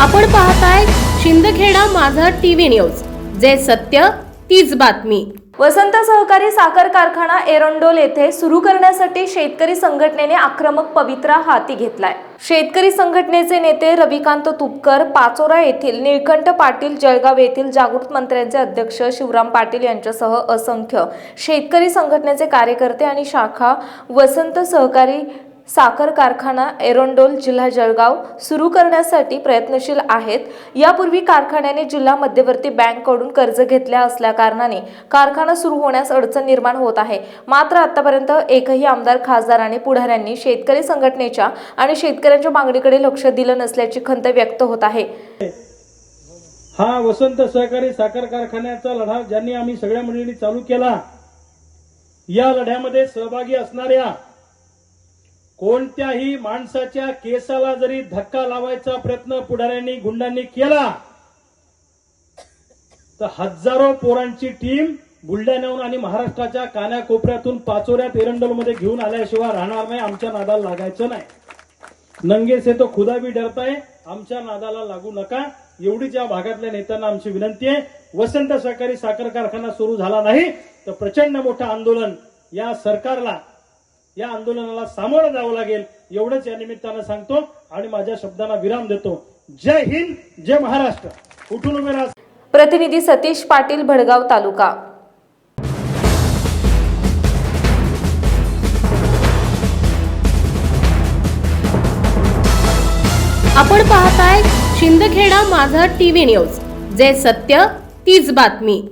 आपण पाहताय शिंदखेडा माझा टीव्ही न्यूज. जे सत्य तीच बातमी. वसंत सहकारी साखर कारखाना एरंडोल येथे सुरू करण्यासाठी शेतकरी संघटनेने आक्रमक पवित्रा हाती घेतलाय. शेतकरी संघटनेचे नेते रविकांत तुपकर पाचोरा येथील निळकंठ पाटील जळगाव येथील जागृत मंत्र्यांचे अध्यक्ष शिवराम पाटील यांच्यासह असंख्य शेतकरी संघटनेचे कार्यकर्ते आणि शाखा वसंत सहकारी साखर कारखाना एरोंडोल जिल्हा जळगाव सुरू करण्यासाठी प्रयत्नशील आहेत. यापूर्वी कारखान्याने जिल्हा मध्यवर्ती बँककडून कर्ज घेतल्या असल्याकारणाने कारखाना सुरू होण्यास अडचण निर्माण होत आहे. मात्र आतापर्यंत एकही आमदार खासदार आणि पुढाऱ्यांनी शेतकरी संघटनेच्या आणि शेतकऱ्यांच्या मागणीकडे लक्ष दिलं नसल्याची खंत व्यक्त होत आहे. हा वसंत सहकारी साखर कारखान्याचा लढा ज्यांनी आम्ही सगळ्या मंडळींनी चालू केला या लढ्यामध्ये सहभागी असणाऱ्या कोणत्याही माणसाच्या केसाला जरी धक्का लावायचा प्रयत्न पुढाऱ्यांनी गुंडांनी केला तर हजारो पोरांची टीम बुलढाण्याहून आणि महाराष्ट्राच्या कानाकोपऱ्यातून पाचोऱ्यात एरंडोलमध्ये घेऊन आल्याशिवाय राहणार नाही आमच्या नादाला लागायचं नाही. नंगे से तो खुदा भी आमच्या नादाला लागू नका. एवढीच या भागातल्या नेत्यांना आमची विनंती आहे. वसंत सहकारी साखर कारखाना सुरू झाला नाही तर प्रचंड मोठं आंदोलन या सरकारला या आंदोलनाला सामोरं जावं लागेल एवढंच या निमित्तानं सांगतो आणि माझ्या शब्दांना विराम देतो. जय हिंद जय महाराष्ट्र. उठून उभे राहा प्रतिनिधी सतीश पाटील भडगाव तालुका. आपण पाहताय शिंदखेडा माझा टीव्ही न्यूज. जे सत्य तीच बातमी.